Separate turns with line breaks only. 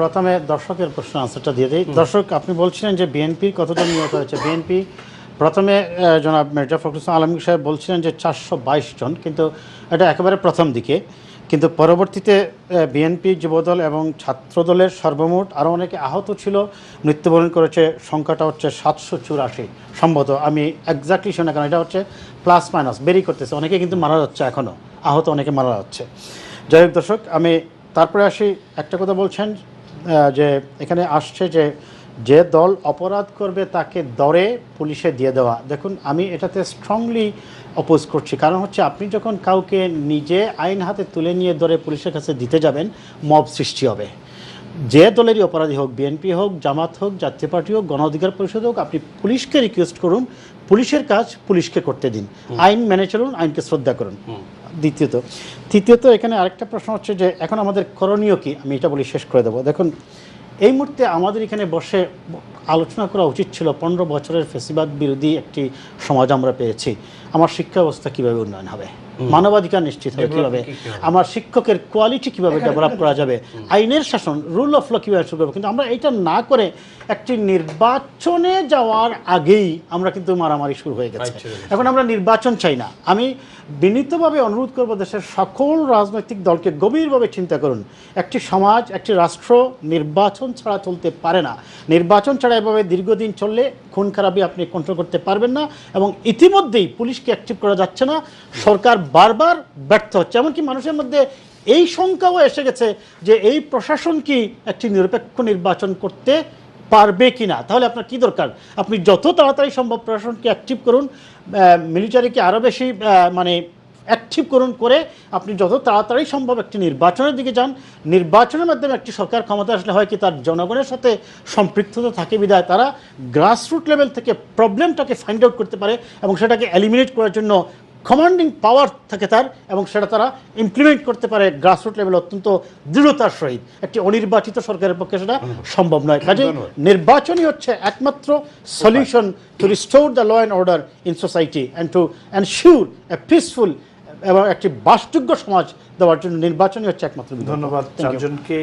প্রথমে দর্শকের প্রশ্ন আনসারটা দিয়ে দিই। দর্শক আপনি বলছিলেন যে বিএনপির কতজন নিহত হয়েছে? বিএনপি প্রথমে জনাব মির্জা ফখরুল ইসলাম আলমগীর সাহেব বলছিলেন যে চারশো বাইশ জন কিন্তু এটা একেবারে প্রথম দিকে। কিন্তু পরবর্তীতে বিএনপি যুবদল এবং ছাত্রদলের সর্বমোট আরও অনেকে আহত ছিল। মৃত্যুবরণ করেছে সংখ্যাটা হচ্ছে সাতশো চুরাশি। সম্ভবত আমি একজাক্টলি শুনে কারণ এটা হচ্ছে প্লাস মাইনাস বেরি করতেছে। অনেকে কিন্তু মারা যাচ্ছে এখনও আহত অনেকে মারা যাচ্ছে। যাই হোক দর্শক আমি তারপরে আসি। একটা কথা বলছেন যে এখানে আসছে যে যে দল অপরাধ করবে তাকে দরে পুলিশে দিয়ে দেওয়া। দেখুন, আমি এটাতে স্ট্রংলি অপোজ করছি। কারণ হচ্ছে, আপনি যখন কাউকে নিজে আইন হাতে তুলে নিয়ে দরে পুলিশের কাছে দিতে যাবেন, মব সৃষ্টি হবে। যে দলেরই অপরাধী হোক বিএনপি হোক জামাত হোক জাতীয় পার্টি হোক গণ অধিকার পরিষদ হোক আপনি পুলিশকে রিকোয়েস্ট করুন পুলিশের কাজ পুলিশকে করতে দিন। আইন মেনে চলুন আইনকে শ্রদ্ধা করুন। দ্বিতীয়ত তৃতীয়ত এখানে আরেকটা প্রশ্ন হচ্ছে যে এখন আমাদের করণীয় কি? আমি এটা বলি শেষ করে দেবো। দেখুন এই মুহূর্তে আমাদের এখানে বসে আলোচনা করা উচিত ছিল পনেরো বছরের ফেসিবাদ বিরোধী একটি সমাজ আমরা পেয়েছি। আমার শিক্ষা ব্যবস্থা কীভাবে উন্নয়ন হবে? মানবাধিকার নিশ্চিত হবে কীভাবে? আমার শিক্ষকের কোয়ালিটি কীভাবে ডেভেলপ করা যাবে? আইনের শাসন রুল অফ ল কীভাবে শুরু করব কিন্তু আমরা এটা না করে একটি নির্বাচনে যাওয়ার আগেই আমরা কিন্তু মারামারি শুরু হয়ে গেছে। এখন আমরা নির্বাচন চাই না। আমি বিনীতভাবে অনুরোধ করব দেশের সকল রাজনৈতিক দলকে গভীরভাবে চিন্তা করুন। একটি সমাজ একটি রাষ্ট্র নির্বাচন ছাড়া চলতে পারে না। নির্বাচন ছাড়া এভাবে দীর্ঘদিন চললে খুন খারাপি আপনি কন্ট্রোল করতে পারবেন না এবং ইতিমধ্যেই পুলিশকে অ্যাক্টিভ করা যাচ্ছে না। সরকার বারবার ব্যর্থ হচ্ছে। এমনকি মানুষের মধ্যে এই শঙ্কাও এসে গেছে যে এই প্রশাসন কি একটি নিরপেক্ষ নির্বাচন করতে পারবে কি না তাহলে আপনার কি দরকার? আপনি যত তাড়াতাড়ি সম্ভব প্রশাসনকে অ্যাক্টিভ করুন মিলিটারিকে আরও বেশি মানে অ্যাক্টিভ করুন করে আপনি যত তাড়াতাড়ি সম্ভব একটি নির্বাচনের দিকে যান। নির্বাচনের মাধ্যমে একটি সরকার ক্ষমতা আসলে হয় কি তার জনগণের সাথে সম্পৃক্ততা থাকে বিধায় তারা গ্রাসরুট লেভেল থেকে প্রবলেমটাকে ফাইন্ড আউট করতে পারে এবং সেটাকে এলিমিনেট করার জন্য কমান্ডিং পাওয়ার থাকে তার এবং সেটা তারা ইমপ্লিমেন্ট করতে পারে গ্রাসরুট লেভেল অত্যন্ত দৃঢ়তার সহিত। একটি অনির্বাচিত সরকারের পক্ষে সেটা সম্ভব নয়। কাজে নির্বাচনই হচ্ছে একমাত্র solution to restore the law and order in society and to ensure a peaceful এবং একটি বাসযোগ্য সমাজ দেওয়ার জন্য নির্বাচনই হচ্ছে একমাত্র
ধন্যবাদ। চারজনকে